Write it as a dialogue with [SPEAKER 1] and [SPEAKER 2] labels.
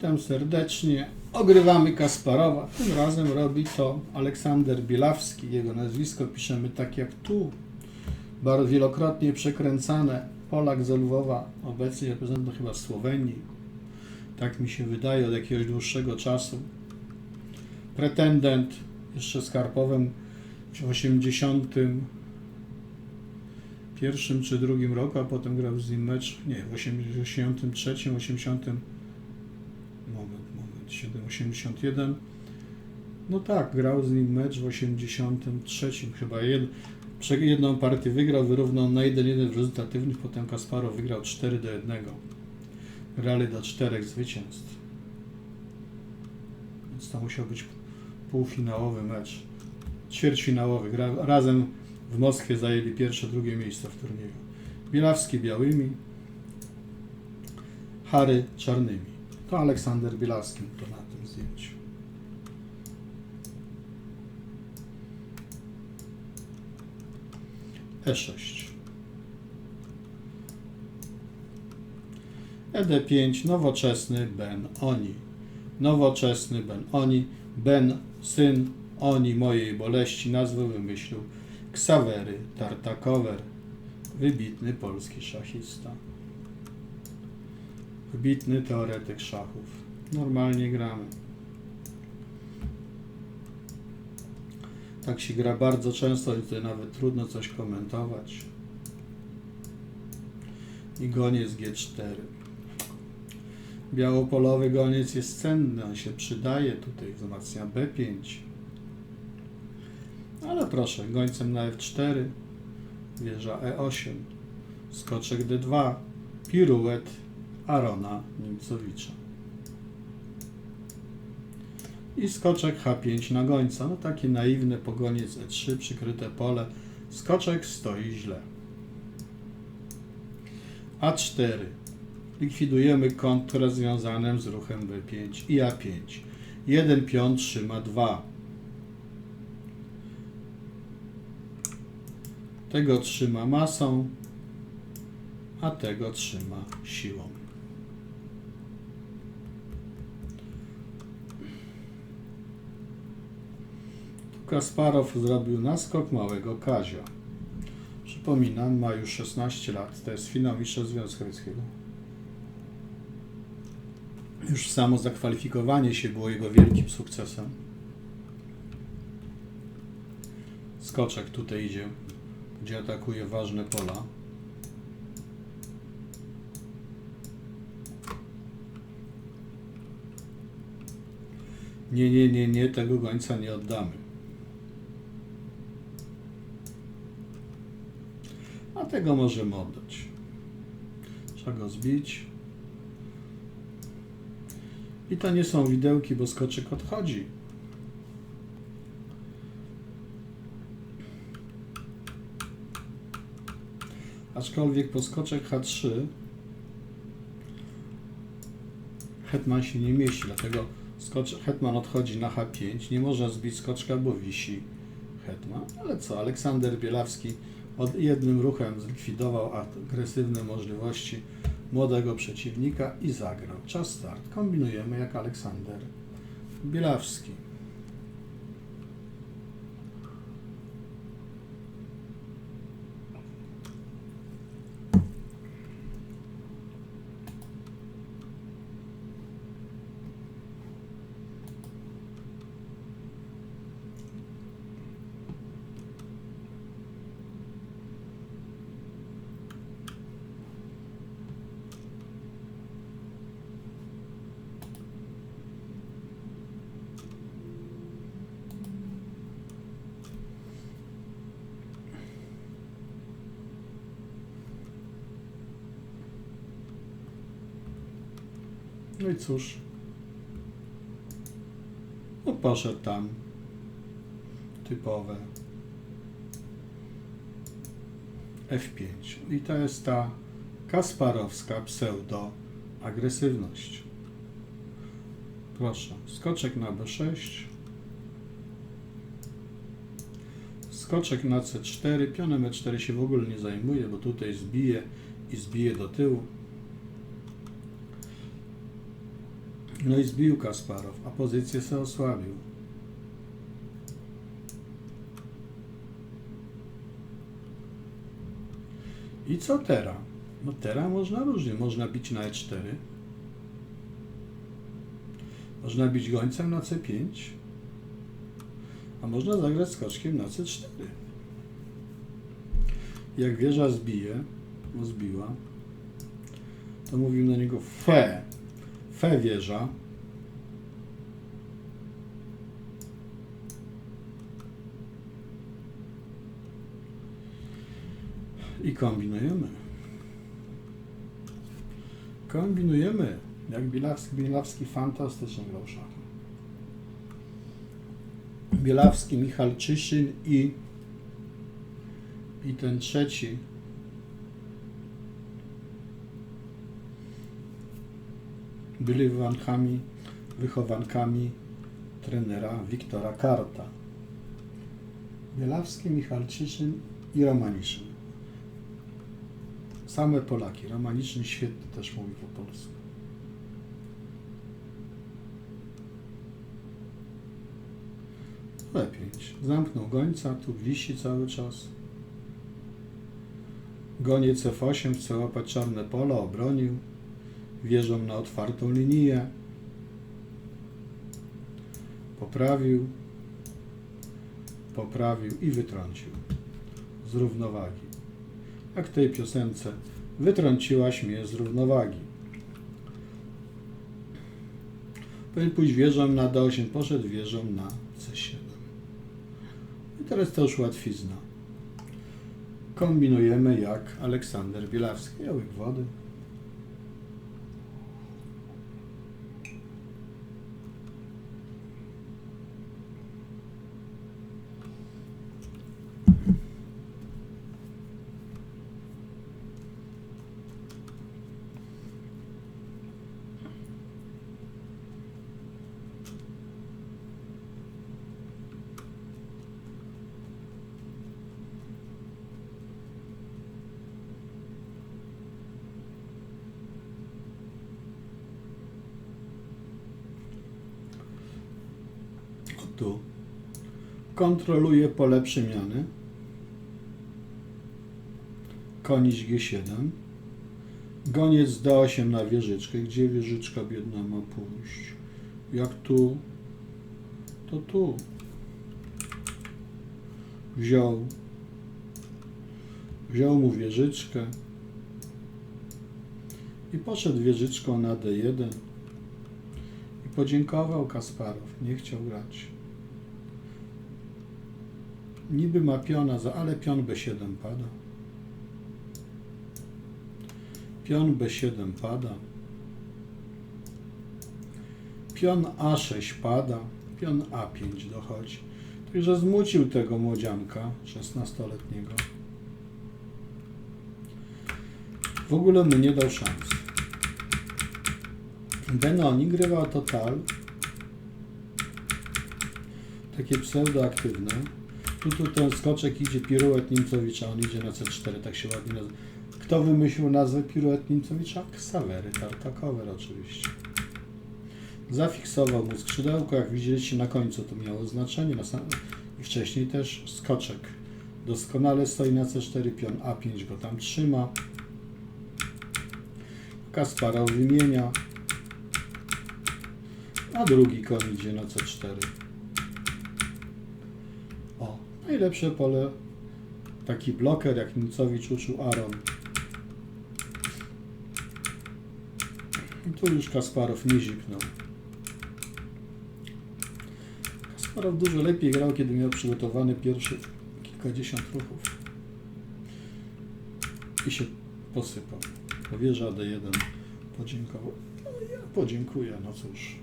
[SPEAKER 1] Witam serdecznie. Ogrywamy Kasparowa. Tym razem robi to Aleksander Bielawski. Jego nazwisko piszemy tak jak tu. Bardzo wielokrotnie przekręcane. Polak z Lwowa, obecnie reprezentant chyba Słowenii. Tak mi się wydaje od jakiegoś dłuższego czasu. Pretendent jeszcze z Karpowem w 80 pierwszym czy drugim roku, a potem grał z nim mecz, nie, w 83, 80, moment, moment, 7, 81, no tak, grał z nim mecz w 83 chyba, jed, jedną partię wygrał, wyrównał na 1-1 w rezultatywnych, potem Kasparow wygrał 4 do 1. Grali do czterech zwycięstw. Więc to musiał być półfinałowy mecz. Ćwierćfinałowy. Gra, razem w Moskwie zajęli pierwsze, drugie miejsce w turnieju. Bielawski białymi, Hary czarnymi. To Aleksander Bielawski to na tym zdjęciu. E6. ED5, nowoczesny Ben Oni. Nowoczesny Ben Oni. Ben, syn Oni mojej boleści, nazwę wymyślił Ksawery Tartakower. Wybitny polski szachista. Wybitny teoretyk szachów. Normalnie gramy. Tak się gra bardzo często i tutaj nawet trudno coś komentować. I goniec G4. Białopolowy goniec jest cenny, on się przydaje tutaj, wzmacnia B5. Ale proszę, gońcem na F4, wieża E8, skoczek D2, piruet Arona Nimcowicza. I skoczek H5 na gońca. No takie naiwne pogoniec E3, przykryte pole. Skoczek stoi źle. A4. Likwidujemy kontrę związanym z ruchem B5 i A5. Jeden pion trzyma dwa. Tego trzyma masą, a tego trzyma siłą. Kasparow zrobił naskok małego Kazia. Przypominam, ma już 16 lat, to jest finał Mistrzostw Związku Radzieckiego. Już samo zakwalifikowanie się było jego wielkim sukcesem. Skoczek tutaj idzie, gdzie atakuje ważne pola. Nie, nie, nie, nie, tego gońca nie oddamy. A tego możemy oddać. Trzeba go zbić. I to nie są widełki, bo skoczek odchodzi. Aczkolwiek po skoczek H3 hetman się nie mieści, dlatego hetman odchodzi na H5. Nie można zbić skoczka, bo wisi hetman. Ale co, Aleksander Bielawski od jednym ruchem zlikwidował agresywne możliwości młodego przeciwnika i zagrał. Czas start. Kombinujemy jak Aleksander Bielawski. I cóż. No poszedł tam. Typowe. F5. I to jest ta kasparowska pseudo-agresywność. Proszę. Skoczek na B6. Skoczek na C4. Pionem E4 się w ogóle nie zajmuje, bo tutaj zbije i zbije do tyłu. No i zbił Kasparow, a pozycję sobie osłabił. I co teraz? No teraz można różnie. Można bić na E4. Można bić gońcem na C5. A można zagrać skoczkiem na C4. Jak wieża zbije, no zbiła, to mówimy na niego fe. Fe wieża. I kombinujemy. Kombinujemy. Jak Bielawski, Bielawski fantastycznie grał. Bielawski, Michal Czyszyn i i ten trzeci byli wychowankami, trenera Wiktora Karta. Bielawski, Michalczyszyn i Romaniszyn. Same Polaki. Romaniszyn świetnie też mówi po polsku. Lepiej. Zamknął gońca, tu wisi cały czas. Goniec F8 chce łapać czarne pole, obronił. Wieżą na otwartą linię. Poprawił. Poprawił i wytrącił. Z równowagi. Jak w tej piosence. Wytrąciłaś mnie z równowagi. Powinien pójść wieżą na D8, poszedł wieżą na C7. I teraz to już łatwizna. Kombinujemy jak Aleksander Bielawski. Łyk wody. Tu. Kontroluje pole przemiany. Konić G7. Goniec D8 na wieżyczkę. Gdzie wieżyczka biedna ma pójść? Jak tu? To tu. Wziął. Wziął mu wieżyczkę. I poszedł wieżyczką na D1. I podziękował Kasparow. Nie chciał grać. Niby ma piona, za, ale pion B7 pada. Pion B7 pada. Pion A6 pada. Pion A5 dochodzi. Także zmucił tego młodzianka 16-letniego. W ogóle mu nie dał szans. Benoni grywał total. Takie pseudoaktywne. Tu, tu ten skoczek idzie, piruet Nimcowicza, on idzie na C4, tak się ładnie nazywa. Kto wymyślił nazwę piruet Nimcowicza? Ksawery Tartakower oczywiście. Zafiksował mu skrzydełko, jak widzieliście na końcu to miało znaczenie, na sam... i wcześniej też skoczek. Doskonale stoi na C4, pion A5 go tam trzyma. Kaspara wymienia. A drugi koń idzie na C4. Najlepsze pole. Taki bloker, jak Nimcowicz uczył Aaron. I tu już Kasparow nie zipnął. Kasparow dużo lepiej grał, kiedy miał przygotowany pierwszy kilkadziesiąt ruchów. I się posypał. Powierza D1 podziękował. No ja podziękuję, no cóż.